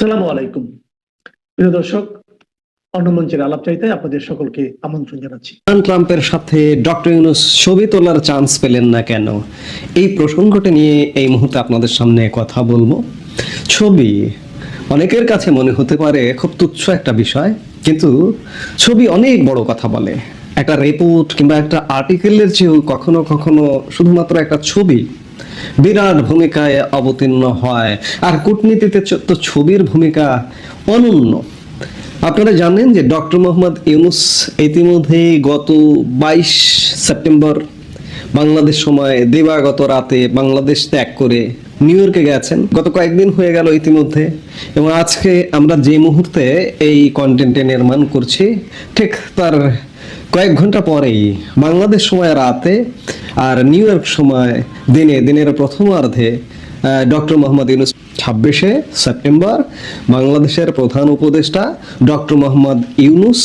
আসসালামু আলাইকুম। প্রিয় দর্শক অন্য মঞ্চের আলাপ চাইতে আপনাদের সকলকে আমন্ত্রণ জানাচ্ছি। ডোনাল্ড ট্রাম্পের সাথে ডক্টর ইউনুস ছবি তোলার চান্স পেলেন না কেন? এই প্রসঙ্গটি নিয়ে এই মুহূর্তে আপনাদের সামনে কথা বলব। ছবি অনেকের কাছে মনে হতে পারে খুব তুচ্ছ একটা বিষয়, কিন্তু ছবি অনেক বড় কথা বলে। একটা রিপোর্ট কিংবা একটা আর্টিকেলের চেয়েও কখনো কখনো শুধুমাত্র একটা ছবি বিরাট ভূমিকায় অবতীর্ণ হয়। আর কূটনীতিতে তো ছবির ভূমিকা অনন্য। আপনারা জানেন যে ডক্টর মোহাম্মদ ইউনুস ইতিমধ্যে গত বাইশ সেপ্টেম্বর বাংলাদেশ সময় দিবাগত রাতে বাংলাদেশ ত্যাগ করে নিউ ইয়র্কে গেছেন। গত কয়েকদিন হয়ে গেল ইতিমধ্যে। এবং আজকে আমরা যে মুহূর্তে এই কন্টেন্টে নির্মাণ করছি, ঠিক তার কয়েক ঘণ্টা পরেই বাংলাদেশ সময় রাতে আর নিউ ইয়র্ক সময় দিনে, দিনের প্রথমার্ধে ডক্টর মোহাম্মদ ইউনুস ছাব্বিশে সেপ্টেম্বর বাংলাদেশের প্রধান উপদেষ্টা ডক্টর মোহাম্মদ ইউনুস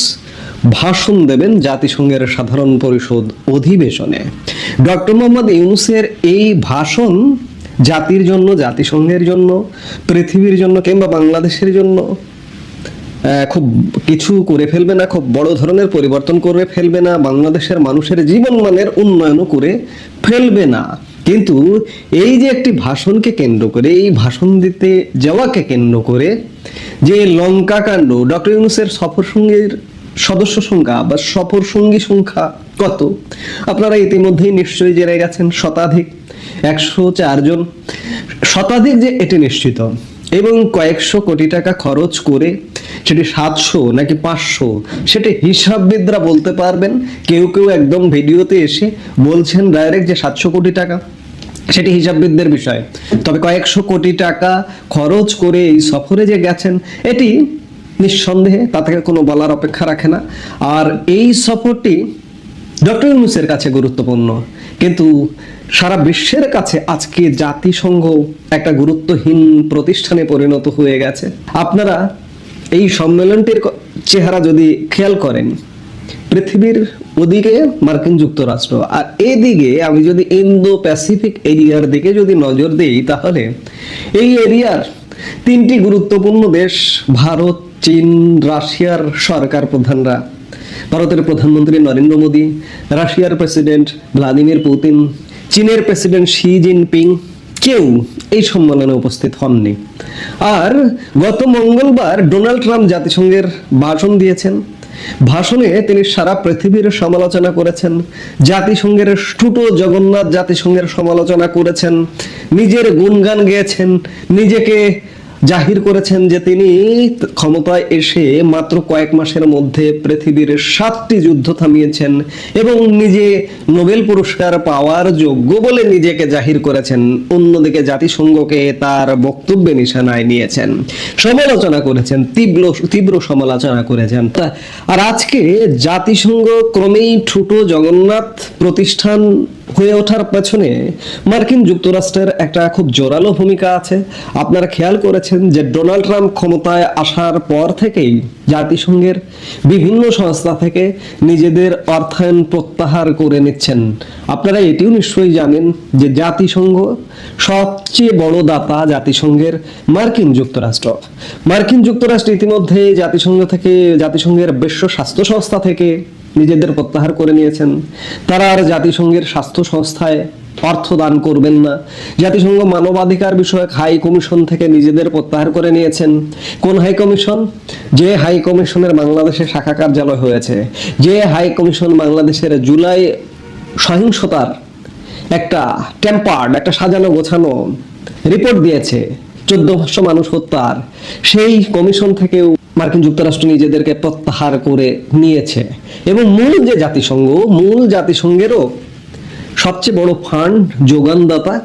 ভাষণ দেবেন জাতিসংঘের সাধারণ পরিষদ অধিবেশনে। ডক্টর মোহাম্মদ ইউনুসের এই ভাষণ জাতির জন্য, জাতিসংঘের জন্য, পৃথিবীর জন্য কিংবা বাংলাদেশের জন্য খুব কিছু করে ফেলবে না, খুব বড় ধরনের পরিবর্তন করে ফেলবে না, বাংলাদেশের মানুষের জীবনমানের উন্নয়নও করে ফেলবে না। কিন্তু এই যে একটি ভাষণকে কেন্দ্র করে, এই ভাষণ দিতে যাওয়াকে কেন্দ্র করে যে লঙ্কা কাণ্ড, ডক্টর ইউনুসের সফর সঙ্গীর সদস্য সংখ্যা বা সফর সঙ্গী সংখ্যা কত? আপনারা ইতিমধ্যেই নিশ্চয়ই জেনে গেছেন শতাধিক, একশো চারজন। শতাধিক যে এটি নিশ্চিত। এবং কয়েকশো কোটি টাকা খরচ করে সেটি সাতশো নাকি পাঁচশো, সেটি হিসাববিদরা বলতে পারবেন। কেউ কেউ একদম ভিডিওতে এসে বলছেন ডাইরেক্ট যে সাতশো কোটি টাকা, সেটি হিসাববিদদের বিষয়। তবে কয়েকশো কোটি টাকা খরচ করে এই সফরে যে গেছেন, এটি নিঃসন্দেহে তা থেকে কোনো বলার অপেক্ষা রাখে না। আর এই সফরটি ডক্টর ইউনুসের কাছে গুরুত্বপূর্ণ। কিন্তু সারা বিশ্বের কাছে আজকে জাতিসংঘ একটা গুরুত্বহীন প্রতিষ্ঠানে পরিণত হয়ে গেছে। আপনারা এই সম্মেলনটির চেহারা যদি খেয়াল করেন, পৃথিবীর ওদিকে মার্কিন যুক্তরাষ্ট্র আর এদিকে আমি যদি ইন্দো প্যাসিফিক এরিয়ার দিকে যদি নজর দিই, তাহলে এই এরিয়ার তিনটি গুরুত্বপূর্ণ দেশ ভারত, চীন, রাশিয়ার সরকার প্রধানরা। ভারতের প্রধানমন্ত্রী নরেন্দ্র মোদী, রাশিয়ার প্রেসিডেন্ট ভ্লাদিমির পুতিন চীনের প্রেসিডেন্ট শি জিনপিং কেউ এই সম্মেলনে উপস্থিত হননি। আর গত মঙ্গলবার ডোনাল্ড ট্রাম্প জাতিসংঘের ভাষণ দিয়েছেন। ভাষণে তিনি সারা পৃথিবীর সমালোচনা করেছেন, জাতিসংঘের স্টুটো জগন্নাথ জাতিসংঘের সমালোচনা করেছেন, নিজের গুণগান গেয়েছেন, নিজেকে জাহির করেছেন যে তিনি ক্ষমতায় এসে মাত্র কয়েক মাসের মধ্যে পৃথিবীর সাতটি যুদ্ধ থামিয়েছেন এবং নিজে নোবেল পুরস্কার পাওয়ার যোগ্য বলে নিজেকে জাহির করেছেন। অন্যদিকে জাতিসংঘকে তার বক্তব্যে নিশানায় নিয়েছেন। সমালোচনা করেছেন, তীব্র তীব্র সমালোচনা করেছেন। আর আজকে জাতিসংঘ ক্রমেই ঠুটো জগন্নাথ প্রতিষ্ঠান হয়ে ওঠার পেছনে মার্কিন যুক্তরাষ্ট্রের একটা খুব জোরালো ভূমিকা আছে। আপনারা খেয়াল করেছেন যে ডোনাল্ড ট্রাম্প ক্ষমতায় আসার পর থেকেই জাতিসংঘের বিভিন্ন সংস্থা থেকে নিজেদের অর্থায়ন প্রত্যাহার করে নিচ্ছেন। আপনারা এটিও নিশ্চয়ই জানেন যে জাতিসংঘ সবচেয়ে বড় দাতা জাতিসংঘের মার্কিন যুক্তরাষ্ট্র। মার্কিন যুক্তরাষ্ট্র ইতিমধ্যে জাতিসংঘ থেকে, জাতিসংঘের বিশ্ব স্বাস্থ্য সংস্থা থেকে নিজেদের প্রত্যাহার করে নিয়েছেন। তারা আর জাতিসংঘের স্বাস্থ্য সংস্থায় অর্থ দান করবেন না। জাতিসংঘ মানবাধিকার বিষয়ক হাই কমিশন থেকে নিজেদের প্রত্যাহার করে নিয়েছেন। কোন হাই কমিশন? যে হাই কমিশনের বাংলাদেশে শাখা কার্যালয় হয়েছে। যে হাই কমিশন বাংলাদেশের জুলাই সহিংসতার একটা টেম্পার্ড একটা সাজানো গোছানো রিপোর্ট দিয়েছে। চোদ্দ পাঁচশো মানুষ হত্যার। সেই কমিশন থেকেও মার্কিন যুক্তরাষ্ট্র নিজেদেরকে প্রত্যাহার করে নিয়েছে। এবং মূল যে জাতিসংঘ, মূল জাতিসংঘেরও সবচেয়ে বড় ফান্ড যোগানদাতা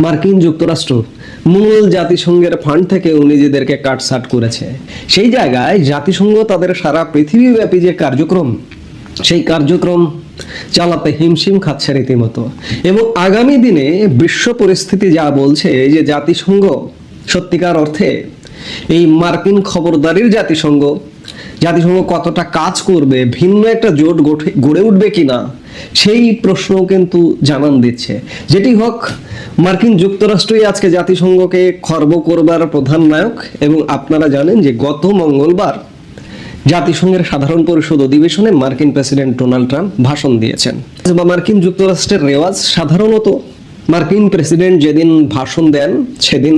মার্কিন যুক্তরাষ্ট্র। মূল জাতিসংঘের ফান্ড থেকেও নিজেদেরকে কাটসাট করেছে। সেই জায়গায় জাতিসংঘ তাদের সারা পৃথিবীব্যাপী যে কার্যক্রম, সেই কার্যক্রম চালাতে হিমশিম খাচ্ছে রীতিমতো। এবং আগামী দিনে বিশ্ব পরিস্থিতি যা বলছে যে জাতিসংঘ সত্যিকার অর্থে এই মার্কিন খবরদারির জাতিসংঘ। জাতিসংঘ কতটা কাজ করবে, ভিন্ন একটা জোট গড়ে উঠবে কিনা, সেই প্রশ্ন কিন্তু জানান দিচ্ছে। যেটি হোক, মার্কিন যুক্তরাষ্ট্রই আজকে জাতিসংঘকে খর্ব করবার প্রধান নায়ক এবং আপনারা জানেন যে গত মঙ্গলবার জাতিসংঘের সাধারণ পরিষদ অধিবেশনে মার্কিন প্রেসিডেন্ট ডোনাল্ড ট্রাম্প ভাষণ দিয়েছেন। বা মার্কিন যুক্তরাষ্ট্রের রেওয়াজ সাধারণত মার্কিন প্রেসিডেন্ট যেদিন ভাষণ দেন, সেদিন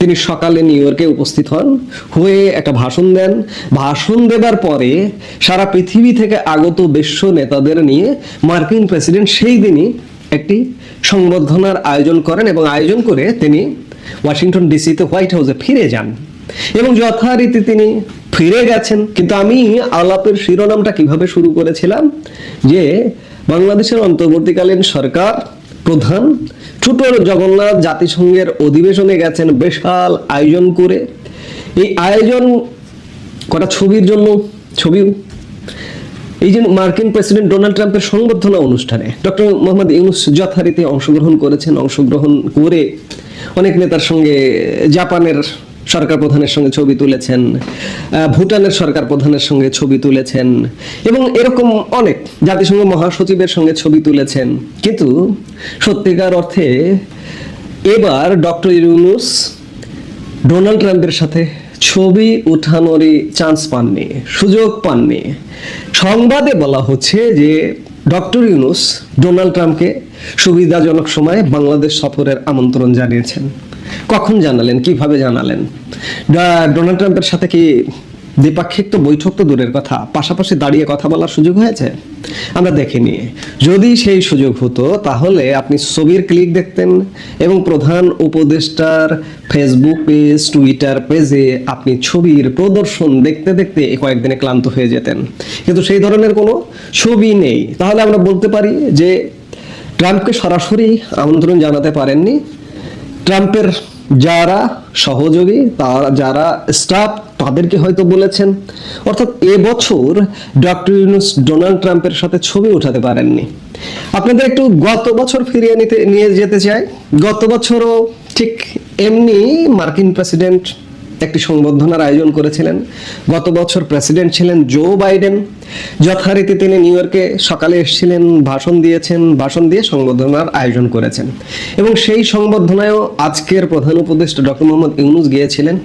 তিনি সকালে নিউ ইয়র্কে উপস্থিত হন। হয়ে একটা ভাষণ দেন। ভাষণ দেবার পরে সারা পৃথিবী থেকে আগত বিশ্ব নেতাদের নিয়ে মার্কিন প্রেসিডেন্ট সেই দিনই একটি সংবর্ধনার আয়োজন করেন এবং আয়োজন করে তিনি ওয়াশিংটন ডিসিতে হোয়াইট হাউসে ফিরে যান এবং যথারীতি তিনি ফিরে গেছেন। কিন্তু আমি আলাপের শিরোনামটা কীভাবে শুরু করেছিলাম? যে বাংলাদেশের অন্তর্বর্তীকালীন সরকার প্রধান। ছোটর জগন্নাথ জাতিসংঘের অধিবেশনে গেছেন বিশাল আয়োজন করে। এই আয়োজন কটা ছবির জন্য? ছবি? এই যে মার্কিন প্রেসিডেন্ট ডোনাল্ড ট্রাম্পের সংবর্ধনা অনুষ্ঠানে ডক্টর মোহাম্মদ ইউনুস যথারীতি অংশগ্রহণ করেছেন, অংশগ্রহণ করে অনেক নেতার সঙ্গে জাপানের সরকার প্রধানের সঙ্গে ছবি তুলেছেন ভুটানের সরকার প্রধানের সঙ্গে ছবি তুলেছেন, এবং এরকম অনেক জাতিসংঘ মহাসচিবের সঙ্গে ছবি তুলেছেন। কিন্তু সত্যিকার অর্থে এবার ডক্টর ইউনুস ডোনাল্ড ট্রাম্পের সাথে ছবি উঠানোরই চান্স পাননি, সুযোগ পাননি। সংবাদে বলা হচ্ছে যে ডক্টর ইউনুস ডোনাল্ড ট্রাম্পকে সুবিধাজনক সময়ে বাংলাদেশ সফরের আমন্ত্রণ জানিয়েছেন। কখন জানালেন? কীভাবে জানালেন? ডোনাল্ড ট্রাম্পের সাথে কি দ্বিপাক্ষিক তো বৈঠক তো দূরের কথা, পাশাপাশি দাঁড়িয়ে কথা বলার সুযোগ হয়েছে? আমরা দেখিনি যদি সেই সুযোগ হতো, তাহলে আপনি ছবির ক্লিক দেখতেন এবং প্রধান উপদেষ্টার ফেসবুক পেজ, টুইটার পেজে আপনি ছবির প্রদর্শন দেখতে দেখতে কয়েকদিনে ক্লান্ত হয়ে যেতেন। কিন্তু সেই ধরনের কোনো ছবি নেই। তাহলে আমরা বলতে পারি যে, ট্রাম্পকে সরাসরি আমন্ত্রণ জানাতে পারেননি। ট্রাম্পের যারা সহযোগী, তারা যারা স্টাফ, তাদেরকে হয়তো বলেছেন। অর্থাৎ এবছর ডক্টর ইউনুস ডোনাল্ড ট্রাম্পের সাথে ছবি উঠাতে পারেননি। আপনাদের একটু গত বছর ফিরিয়ে নিতে নিয়ে যেতে চাই। গত বছরও ঠিক এমনি মার্কিন প্রেসিডেন্ট একটি সংবর্ধনার আয়োজন করেছিলেন। গত বছর প্রেসিডেন্ট ছিলেন জো বাইডেন। যথারীতি তিনি নিউ ইয়র্কে সকালে এসেছিলেন, ভাষণ দিয়েছেন, ভাষণ দিয়ে সংবর্ধনার আয়োজন করেছেন। এবং সেই সংবর্ধনায়ও আজকের প্রধান উপদেষ্টা ডক্টর মোহাম্মদ ইউনুস গিয়েছিলেন।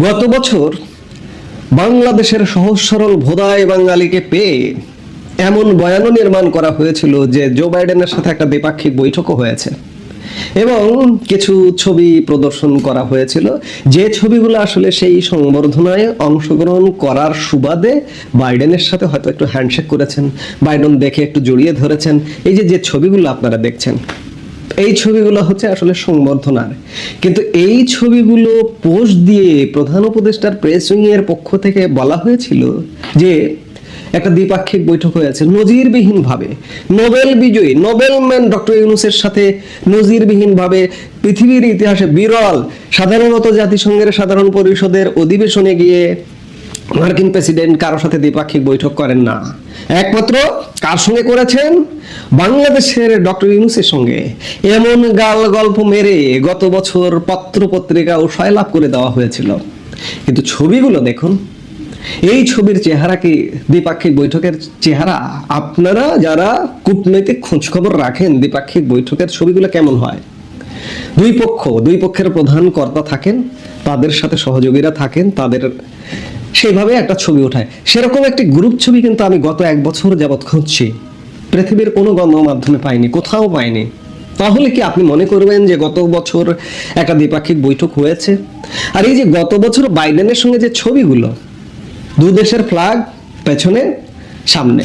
গত বছর বাংলাদেশের সহজ সরল ভোদায় বাঙালিকে পেয়ে এমন বয়ানও নির্মাণ করা হয়েছিল যে জো বাইডেনের সাথে একটা দ্বিপাক্ষিক বৈঠকও হয়েছে। এবং কিছু ছবি প্রদর্শন করা হয়েছিল। যে ছবিগুলো আসলে সেই সংবর্ধনায় অংশগ্রহণ করার সুবাদে বাইডেনের সাথে হয়তো একটু হ্যান্ডশেক করেছেন, বাইডেন দেখে একটু জড়িয়ে ধরেছেন। এই যে যে ছবিগুলো আপনারা দেখছেন, এই ছবিগুলো হচ্ছে আসলে সংবর্ধনার। কিন্তু এই ছবিগুলো পোস্ট দিয়ে প্রধান উপদেষ্টার প্রেস এর পক্ষ থেকে বলা হয়েছিল যে একটা দ্বিপাক্ষিক বৈঠক হয়েছে নজিরবিহীন ভাবে নোবেল বিজয়ী নোবেল ম্যান ডক্টর ইউনুসের সাথে নজিরবিহীন ভাবে পৃথিবীর ইতিহাসে বিরল সাধারণত জাতিসংঘের সাধারণ পরিষদের অধিবেশনে গিয়ে মার্কিন প্রেসিডেন্ট কারোর সাথে দ্বিপাক্ষিক বৈঠক করেন না। একমাত্র কার সঙ্গে করেছেন? বাংলাদেশের ডক্টর ইউনুসের সঙ্গে। এমন গাল গল্প মেরে গত বছর পত্র পত্রিকা ও লাভ করে দেওয়া হয়েছিল। কিন্তু ছবিগুলো দেখুন। এই ছবির চেহারা কি দ্বিপাক্ষিক বৈঠকের চেহারা? আপনারা যারা কূটনৈতিক খোঁজখবর রাখেন, দ্বিপাক্ষিক বৈঠকের ছবিগুলো কেমন হয়? দুই পক্ষ, দুই পক্ষের প্রধান কর্তা থাকেন, তাদের সাথে সহযোগীরা থাকেন, তাদের সেইভাবে একটা ছবি ওঠায়। সেরকম একটি গ্রুপ ছবি কিন্তু আমি গত এক বছর যাবৎ খুঁজছি। পৃথিবীর কোনো গণমাধ্যমে পাইনি, কোথাও পাইনি। তাহলে কি আপনি মনে করবেন যে গত বছর একটা দ্বিপাক্ষিক বৈঠক হয়েছে? আর এই যে গত বছর বাইডেনের সঙ্গে যে ছবিগুলো দু দেশের ফ্ল্যাগ পেছনে, সামনে।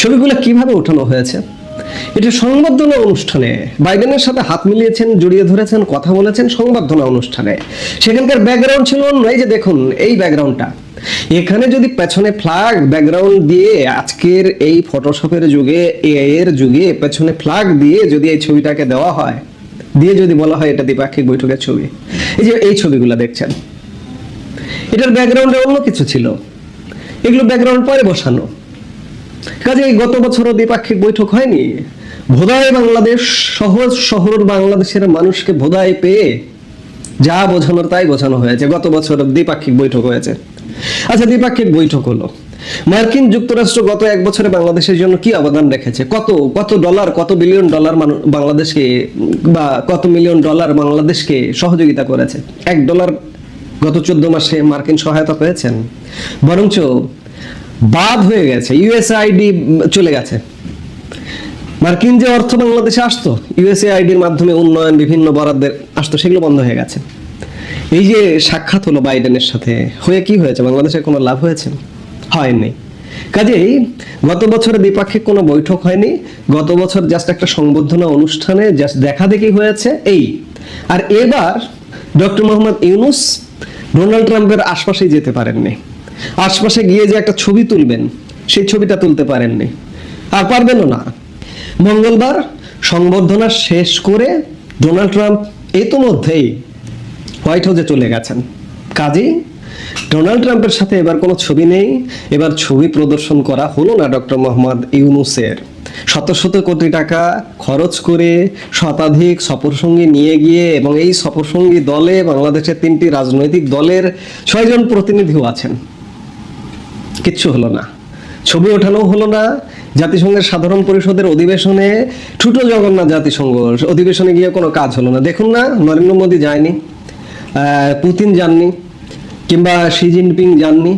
ছবিগুলো কীভাবে ওঠানো হয়েছে? এটা সংবর্ধনা অনুষ্ঠানে। বাইডেনের সাথে হাত মিলিয়েছেন, জড়িয়ে ধরেছেন, কথা বলেছেন সংবর্ধনা অনুষ্ঠানে। সেখানকার ব্যাকগ্রাউন্ড ছিল অন্য। এই যে দেখুন, এই ব্যাকগ্রাউন্ডটা এখানে যদি পেছনে ফ্ল্যাগ ব্যাকগ্রাউন্ড দিয়ে আজকের এই ফটোশপের যুগে এর যুগে পেছনে ফ্ল্যাগ দিয়ে যদি এই ছবিটাকে দেওয়া হয়, দিয়ে যদি বলা হয় এটা দ্বিপাক্ষিক বৈঠকের ছবি। এই যে এই ছবিগুলো দেখছেন। এটার ব্যাকগ্রাউন্ডে অন্য কিছু ছিল। এগুলো ব্যাকগ্রাউন্ড পরে বসানো। কাজে গত বছরও দ্বিপাক্ষিক বৈঠক হয়নি। ভোদায় বাংলাদেশ, সহজ শহর বাংলাদেশের মানুষকে ভোদায় পেয়ে যা বোঝানোর তাই বোঝানো হয়েছে। গত বছর দ্বিপাক্ষিক বৈঠক হয়েছে। আচ্ছা দ্বিপাক্ষিক বৈঠক হলো। মার্কিন যুক্তরাষ্ট্র গত এক বছরে বাংলাদেশের জন্য কি অবদান রেখেছে? কত কত ডলার, কত বিলিয়ন ডলার বাংলাদেশকে বা কত মিলিয়ন ডলার বাংলাদেশকে সহযোগিতা করেছে? এক ডলার গত চোদ্দ মাসে মার্কিন সহায়তা পেয়েছেন। বরঞ্চ বাদ হয়ে গেছে, ইউএসআইডি চলে গেছে। মার্কিন যে অর্থ বাংলাদেশে আসতো, ইউএসএআইডির মাধ্যমে উন্নয়ন, বিভিন্ন বরাদ্দের আসতো, সেগুলো বন্ধ হয়ে গেছে। এই যে সাক্ষাৎ হলো বাইডেনের সাথে, হয়ে কি হয়েছে? বাংলাদেশের কোনো লাভ হয়েছে? হয়নি। কাজেই গত বছরে দ্বিপাক্ষিক কোনো বৈঠক হয়নি, গত বছর জাস্ট একটা সংবর্ধনা অনুষ্ঠানে জাস্ট দেখা দেখি হয়েছে, এই। আর এবার ডক্টর মোহাম্মদ ইউনুস ডোনাল্ড ট্রাম্পের আশপাশেই যেতে পারেননি। আশপাশে গিয়ে যে একটা ছবি তুলবেন, সেই ছবিটা তুলতে পারেননি। আর পারবেনও না। মঙ্গলবার সংবর্ধনা শেষ করে ডোনাল্ড ট্রাম্প ইতোমধ্যেই হোয়াইট হাউসে চলে গেছেন। কাজেই ডোনাল্ড ট্রাম্পের সাথে এবার কোনো ছবি নেই। এবার ছবি প্রদর্শন করা হলো না ডক্টর মোহাম্মদ ইউনুসের। শত শত কোটি টাকা খরচ করে শতাধিক সফরসঙ্গী নিয়ে গিয়ে এবং এই সফরসঙ্গী দলে বাংলাদেশের তিনটি রাজনৈতিক দলের ছয়জন প্রতিনিধিও আছেন। কিচ্ছু হলো না। ছবি ওঠানো হলো না। জাতিসংঘের সাধারণ পরিষদের অধিবেশনে ঠুটো জগন্নাথ জাতিসংঘ, অধিবেশনে গিয়ে কোনো কাজ হলো না। দেখুন না, নরেন্দ্র মোদী যায়নি পুতিন যাননি। কিংবা শি জিনপিং যাননি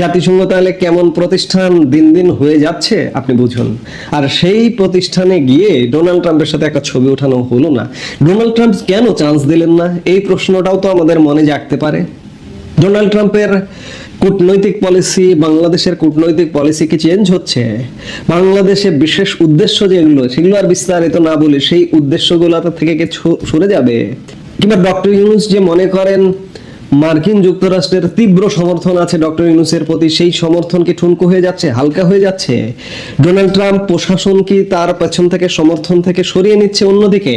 জাতিসংঘ তাহলে কেমন প্রতিষ্ঠান দিন দিন হয়ে যাচ্ছে, আপনি বুঝুন। আর সেই প্রতিষ্ঠানে গিয়ে ডোনাল্ড ট্রাম্পের সাথে একটা ছবি ওঠানো হলো না। ডোনাল্ড ট্রাম্প কেন চান্স দিলেন না? এই প্রশ্নটাও তো আমাদের মনে জাগতে পারে। ডোনাল্ড ট্রাম্পের কূটনৈতিক পলিসি বাংলাদেশের কূটনৈতিক পলিসি কি চেঞ্জ হচ্ছে? বাংলাদেশে বিশেষ উদ্দেশ্য যেগুলো, সেগুলো আর বিস্তারিত না বলে সেই উদ্দেশ্যগুলো থেকে কি সরে যাবে? কিংবা ডক্টর ইউনুস যে মনে করেন মার্কিন যুক্তরাষ্ট্রের তীব্র সমর্থন আছে ডক্টর ইউনুসের প্রতি। সেই সমর্থন কি ঠুনকো হয়ে যাচ্ছে, হালকা হয়ে যাচ্ছে? ডোনাল্ড ট্রাম্প প্রশাসন কি তার পেছন থেকে সমর্থন থেকে সরিয়ে নিচ্ছে অন্যদিকে?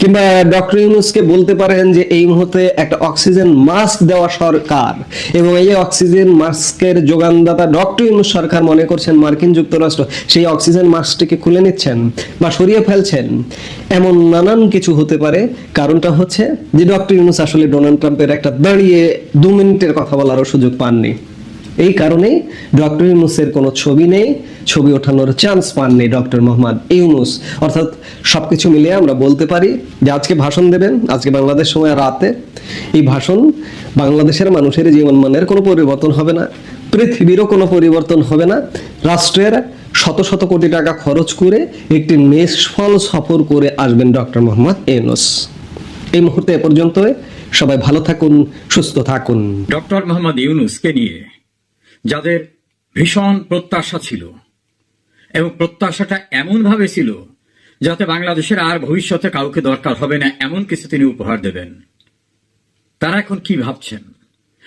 কিংবা ডক্টর ইউনুসকে বলতে পারেন যে এই মুহূর্তে একটা অক্সিজেন মাস্ক দেওয়া সরকার এবং এই অক্সিজেন মাস্কের যোগানদাতা ডক্টর ইউনুস সরকার মনে করছেন মার্কিন যুক্তরাষ্ট্র সেই অক্সিজেন মাস্কটিকে খুলে নিচ্ছেন বা সরিয়ে ফেলছেন। এমন নানান কিছু হতে পারে। কারণটা হচ্ছে যে ডক্টর ইউনুস আসলে ডোনাল্ড ট্রাম্পের একটা দাঁড়িয়ে দু মিনিটের কথা বলারও সুযোগ পাননি। এই কারণেই ডক্টর ইউনুসের কোনো ছবি নেই, ছবি ওঠানোর চান্স পাননি ডক্টর মোহাম্মদ ইউনুস। অর্থাৎ সবকিছু মিলিয়ে আমরা বলতে পারি যে আজকে ভাষণ দেবেন, আজকে বাংলাদেশ সময় রাতে। এই ভাষণ বাংলাদেশের মানুষের জীবনমানের কোনো পরিবর্তন হবে না, পৃথিবীরও কোনো পরিবর্তন হবে না। রাষ্ট্রের শত শত কোটি টাকা খরচ করে একটি নিষ্ফল সফর করে আসবেন ডক্টর মোহাম্মদ ইউনুস। এই মুহূর্তে এ পর্যন্ত সবাই ভালো থাকুন, সুস্থ থাকুন। ডক্টর মোহাম্মদ ইউনুসকে নিয়ে যাদের ভীষণ প্রত্যাশা ছিল এবং প্রত্যাশাটা এমনভাবে ছিল যাতে বাংলাদেশের আর ভবিষ্যতে কাউকে দরকার হবে না, এমন কিছু তিনি উপহার দেবেন। তারা এখন কি ভাবছেন?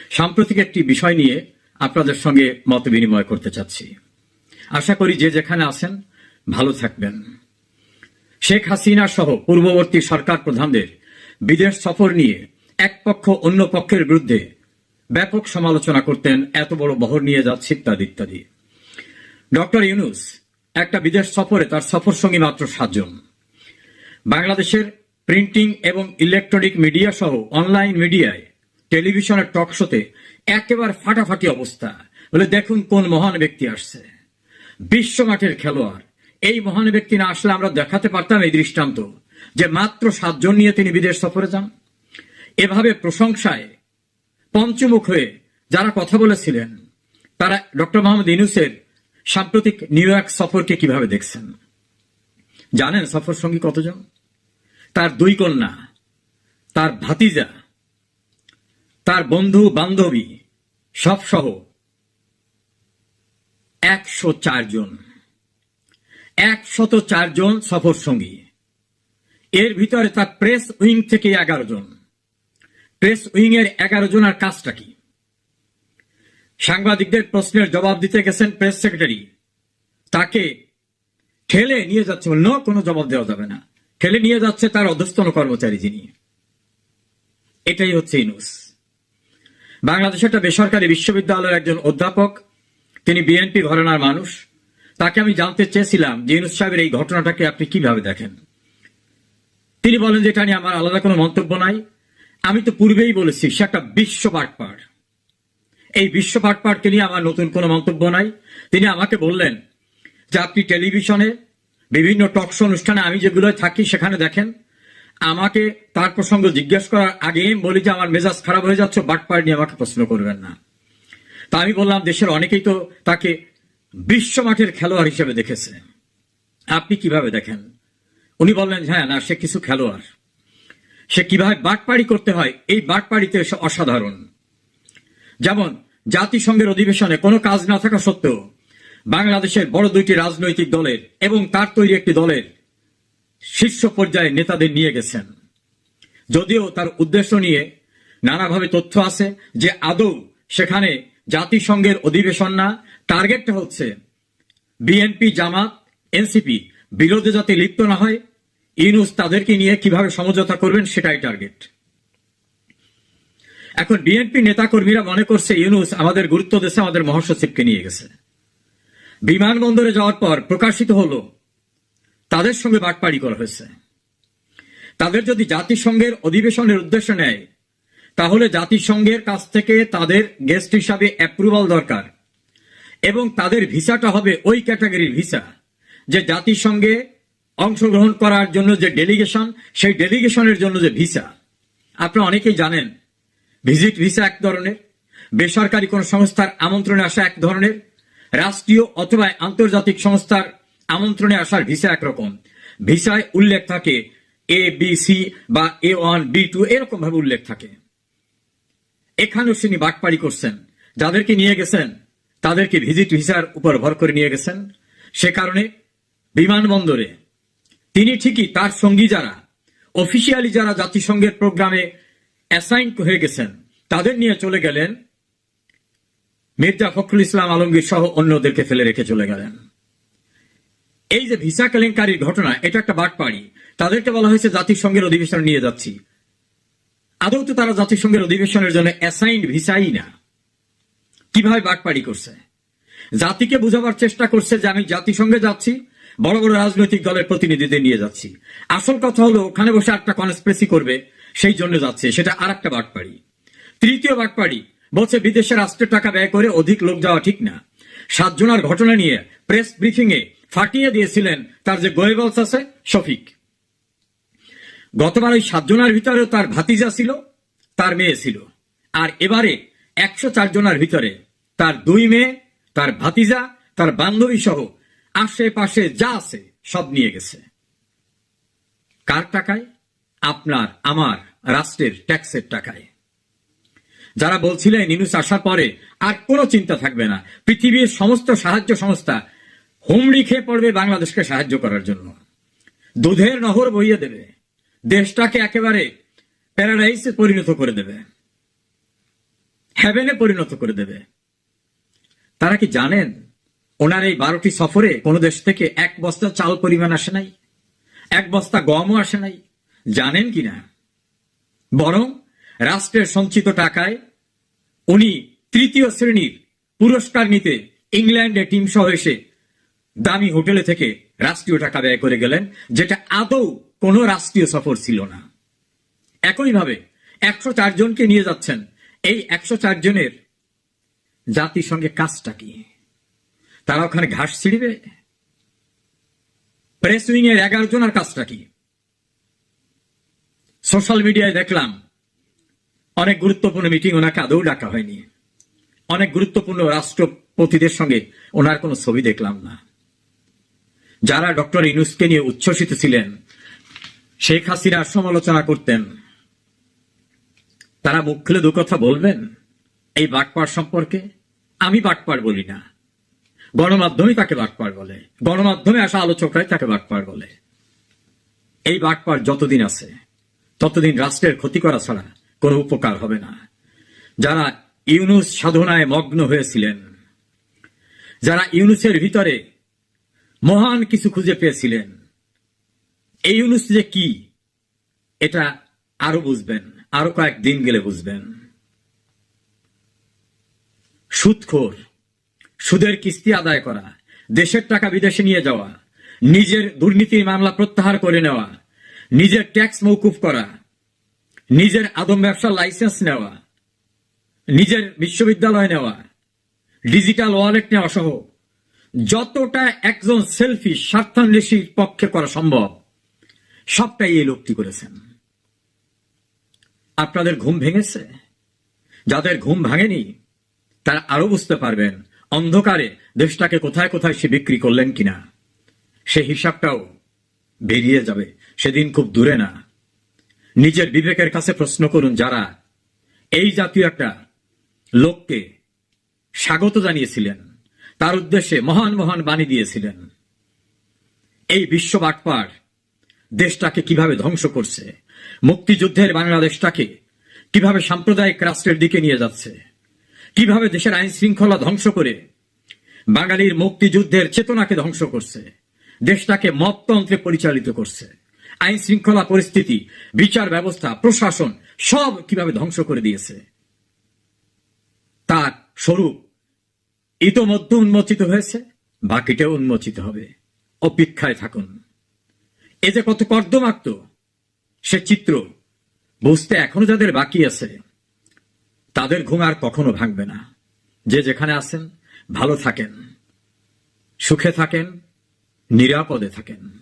সাম্প্রতিক একটি বিষয় নিয়ে আপনাদের সঙ্গে মত বিনিময় করতে চাচ্ছি। আশা করি যে যেখানে আছেন, ভালো থাকবেন। শেখ হাসিনা সহ পূর্ববর্তী সরকার প্রধানদের বিদেশ সফর নিয়ে এক পক্ষ অন্য পক্ষের বিরুদ্ধে ব্যাপক সমালোচনা করতেন, এত বড় বহর নিয়ে যাচ্ছে ইত্যাদি ইত্যাদি ডক্টর ইউনুস একটা বিদেশ সফরে তার সফর সঙ্গী মাত্র সাতজন। বাংলাদেশের প্রিন্টিং এবং ইলেকট্রনিক মিডিয়া সহ অনলাইন মিডিয়ায়, টেলিভিশনের টক শোতে একেবারে ফাটাফাটি অবস্থা। বলে, দেখুন কোন মহান ব্যক্তি আসছে। বিশ্ব মাঠের খেলোয়াড়। এই মহান ব্যক্তি না আসলে আমরা দেখাতে পারতাম এই দৃষ্টান্ত যে মাত্র সাতজন নিয়ে তিনি বিদেশ সফরে যান। প্রশংসায় পঞ্চমুখ হয়ে যারা কথা বলেছিলেন, তারা ডক্টর মোহাম্মদ ইনুসের সাম্প্রতিক নিউ ইয়র্ক সফরকে কীভাবে দেখছেন? জানেন সফর সঙ্গী কতজন? তার দুই কন্যা, তার ভাতিজা, তার বন্ধু, বান্ধবী সব সহ একশো জন। একশত চারজন সফর সঙ্গী। এর ভিতরে তার প্রেস উইং থেকে এগারো জন। প্রেস উইং এর এগারো জনের কাজটা কি? সাংবাদিকদের প্রশ্নের জবাব দিতে গেছেন প্রেস সেক্রেটারি। তাকে ঠেলে নিয়ে যাচ্ছে বলল, কোনো জবাব দেওয়া যাবে না। ঠেলে নিয়ে যাচ্ছে তার অধস্তন কর্মচারী যিনি। এটাই হচ্ছে ইনুস বাংলাদেশের একটা বেসরকারি বিশ্ববিদ্যালয়ের একজন অধ্যাপক তিনি বিএনপি ঘরানার মানুষ। তাকে আমি জানতে চেয়েছিলাম যে ইনুস সাহেবের এই ঘটনাটাকে আপনি কীভাবে দেখেন। তিনি বলেন যে এটা নিয়ে আমার আলাদা কোনো মন্তব্য নাই। আমি তো পূর্বেই বলেছি, সে একটা বিশ্ব বাটপার। এই বিশ্ব বাটপারকে নিয়ে আমার নতুন কোনো মন্তব্য নাই। তিনি আমাকে বললেন যে, আপনি টেলিভিশনে বিভিন্ন টকশো অনুষ্ঠানে আমি যেগুলো থাকি সেখানে দেখেন। আমাকে তার প্রসঙ্গ জিজ্ঞেস করার আগে বলি যে, আমার মেজাজ খারাপ হয়ে যাচ্ছে, বাটপার নিয়ে আমাকে প্রশ্ন করবেন না। তা আমি বললাম, দেশের অনেকেই তো তাকে বিশ্ব মাঠের খেলোয়াড় হিসেবে দেখেছে। আপনি কীভাবে দেখেন? উনি বললেন হ্যাঁ না, সে কিছু খেলোয়াড়। সে কীভাবে বাটপাড়ি করতে হয়, এই বাটপাড়িতে অসাধারণ। যেমন, জাতিসংঘের অধিবেশনে কোনো কাজ না থাকা সত্ত্বেও বাংলাদেশের বড় দুইটি রাজনৈতিক দলের এবং তার তৈরি একটি দলের শীর্ষ পর্যায়ে নেতাদের নিয়ে গেছেন। যদিও তার উদ্দেশ্য নিয়ে নানাভাবে তথ্য আছে যে আদৌ সেখানে জাতিসংঘের অধিবেশন না, টার্গেটটা হচ্ছে বিএনপি, জামাত, এনসিপি বিরোধে যাতে লিপ্ত না হয় ইউনুস তাদেরকে নিয়ে কীভাবে সমঝোতা করবেন সেটাই টার্গেট এখন বিএনপি নেতাকর্মীরা মনে করছে ইউনুস আমাদের গুরুত্ব দেশে আমাদের মহাসচিবকে নিয়ে গেছে। বিমানবন্দরে যাওয়ার পর প্রকাশিত হলো, তাদের সঙ্গে বাটপাড়ি করা হয়েছে। তাদের যদি জাতিসংঘের অধিবেশনের উদ্দেশ্য নেয়, তাহলে জাতিসংঘের কাছ থেকে তাদের গেস্ট হিসাবে অ্যাপ্রুভাল দরকার, এবং তাদের ভিসাটা হবে ওই ক্যাটাগরির ভিসা, যে জাতিসংঘে অংশগ্রহণ করার জন্য যে ডেলিগেশন সেই ডেলিগেশনের জন্য যে ভিসা আপনারা অনেকেই জানেন ভিজিট ভিসা এক ধরনের, বেসরকারি কোন সংস্থার আমন্ত্রণে আসা এক ধরনের, রাষ্ট্রীয় অথবা আন্তর্জাতিক সংস্থার আমন্ত্রণে আসার ভিসা একরকম। ভিসায় উল্লেখ থাকে এ বি সি বা এ ওয়ান বি টু এরকম ভাবে উল্লেখ থাকে। এখানেও তিনি বাটপাড়ি করছেন। যাদেরকে নিয়ে গেছেন, তাদেরকে ভিজিট ভিসার উপর ভর করে নিয়ে গেছেন। সে কারণে বিমানবন্দরে তিনি ঠিকই তার সঙ্গী যারা অফিসিয়ালি যারা জাতিসংঘের প্রোগ্রামে অ্যাসাইন হয়ে গেছেন, তাদের নিয়ে চলে গেলেন, মির্জা ফখরুল ইসলাম আলমগীর সহ অন্যদেরকে ফেলে রেখে চলে গেলেন। এই যে ভিসা কেলেঙ্কারির ঘটনা, এটা একটা বাটপাড়ি। তাদেরকে বলা হয়েছে, জাতিসংঘের অধিবেশন নিয়ে যাচ্ছি। আদৌ তো তারা জাতিসংঘের অধিবেশনের জন্য অ্যাসাইন ভিসাই না। কীভাবে বাটপাড়ি করছে? জাতিকে বোঝাবার চেষ্টা করছে যে আমি জাতিসংঘে যাচ্ছি বড় বড় রাজনৈতিক দলের প্রতিনিধিদের নিয়ে যাচ্ছি। আসল কথা হলো, ওখানে বসে একটা কনস্পেসি করবে, সেই জন্য যাচ্ছে। সেটা আর একটা বাটপাড়ি। তৃতীয় বাটপাড়ি, বলছে বিদেশে রাষ্ট্রের টাকা ব্যয় করে অধিক লোক যাওয়া ঠিক না। সাতজনার ঘটনা নিয়ে প্রেস ব্রিফিং এ ফাটিয়ে দিয়েছিলেন তার যে গোয়েবলস আছে, শফিক। গতবার ওই সাতজনের ভিতরেও তার ভাতিজা ছিল, তার মেয়ে ছিল। আর এবারে একশো চার জনের ভিতরে তার দুই মেয়ে, তার ভাতিজা, তার বান্ধবী সহ আশেপাশে যা আছে সব নিয়ে গেছে। কার টাকায়? আপনার, আমার, রাষ্ট্রের ট্যাক্সের টাকায়। যারা বলছিলেন নিনুস আসার পরে আর কোনো চিন্তা থাকবে না। পৃথিবীর সমস্ত সাহায্য সংস্থা হুমড়ি খেয়ে পড়বে বাংলাদেশকে সাহায্য করার জন্য। দুধের নহর বইয়ে দেবে। দেশটাকে একেবারে প্যারাডাইসে পরিণত করে দেবে। হ্যাভেনে পরিণত করে দেবে। তারা কি জানেন? ওনার এই বারোটি সফরে কোনো দেশ থেকে এক বস্তা চাল পরিমাণ আসে নাই, এক বস্তা গমও আসে নাই। জানেন কি না? বরং রাষ্ট্রের সঞ্চিত টাকায় উনি তৃতীয় শ্রেণির পুরস্কার নিতে ইংল্যান্ডে টিম সহ এসে দামি হোটেলে থেকে রাষ্ট্রীয় টাকা ব্যয় করে গেলেন, যেটা আদৌ কোনো রাষ্ট্রীয় সফর ছিল না। একইভাবে একশো জনকে নিয়ে যাচ্ছেন, এই একশো জনের জাতিসংঘে কাজটা কি? তারা ওখানে ঘাস ছিড়বে? প্রেস উইং এর এগারো জনের কাজটা কি? সোশ্যাল মিডিয়ায় দেখলাম, অনেক গুরুত্বপূর্ণ মিটিং ওনাকে আদৌ ডাকা হয়নি। অনেক গুরুত্বপূর্ণ রাষ্ট্রপতিদের সঙ্গে ওনার কোনো ছবি দেখলাম না। যারা ডক্টর ইনুসকে নিয়ে উচ্ছ্বসিত ছিলেন, শেখ হাসিনার সমালোচনা করতেন, তারা মুখ খুলে দু কথা বলবেন? এই বাটপার সম্পর্কে? আমি বাটপার বলি না। গণমাধ্যমে তাকে বাটপার বলে। গণমাধ্যমে আসা আলোচকরাই তাকে বাটপার বলে। এই বাটপার যতদিন আছে, ততদিন রাষ্ট্রের ক্ষতি করা ছাড়া কোনো উপকার হবে না। যারা ইউনুস সাধনায় মগ্ন হয়েছিলেন, যারা ইউনুসের ভিতরে মহান কিছু খুঁজে পেয়েছিলেন, এই ইউনুস যে কি, এটা আরও বুঝবেন, আরও কয়েক দিন গেলে বুঝবেন। সুদখোর সুদের কিস্তি আদায় করা, দেশের টাকা বিদেশে নিয়ে যাওয়া, নিজের দুর্নীতির মামলা প্রত্যাহার করে নেওয়া, নিজের ট্যাক্স মৌকুফ করা, নিজের আদম ব্যবসার লাইসেন্স নেওয়া, নিজের বিশ্ববিদ্যালয় নেওয়া, ডিজিটাল ওয়ালেট নেওয়া সহ যতটা একজন সেলফি স্বার্থান্বেষীর পক্ষে করা সম্ভব, সবটাই এই লোকটি করেছেন। আপনাদের ঘুম ভেঙেছে? যাদের ঘুম ভাঙেনি, তারা আরও বুঝতে পারবেন অন্ধকারে দেশটাকে কোথায় কোথায় সে বিক্রি করলেন কিনা? সে হিসাবটাও বেরিয়ে যাবে, সেদিন খুব দূরে না। নিজের বিবেকের কাছে প্রশ্ন করুন যারা এই জাতীয় একটা লোককে স্বাগত জানিয়েছিলেন, তার উদ্দেশ্যে মহান মহান বাণী দিয়েছিলেন। এই বিশ্ব বাটপার দেশটাকে কীভাবে ধ্বংস করছে, মুক্তিযুদ্ধের বাংলাদেশটাকে কীভাবে সাম্প্রদায়িক রাষ্ট্রের দিকে নিয়ে যাচ্ছে কীভাবে দেশের আইন শৃঙ্খলা ধ্বংস করে বাঙালির মুক্তিযুদ্ধের চেতনাকে ধ্বংস করছে, দেশটাকে মততন্ত্রে পরিচালিত করছে আইন শৃঙ্খলা পরিস্থিতি, বিচার ব্যবস্থা, প্রশাসন সব কীভাবে ধ্বংস করে দিয়েছে। তার স্বরূপ ইতোমধ্যে উন্মোচিত হয়েছে, বাকিটাও উন্মোচিত হবে। অপেক্ষায় থাকুন। এ যে কত কর্দমাক্ত সে চিত্র, বুঝতে এখনও যাদের বাকি আছে তাদের ঘুম আর কখনো ভাঙবে না। যে যেখানে আছেন, ভালো থাকেন। সুখে থাকেন, নিরাপদে থাকেন।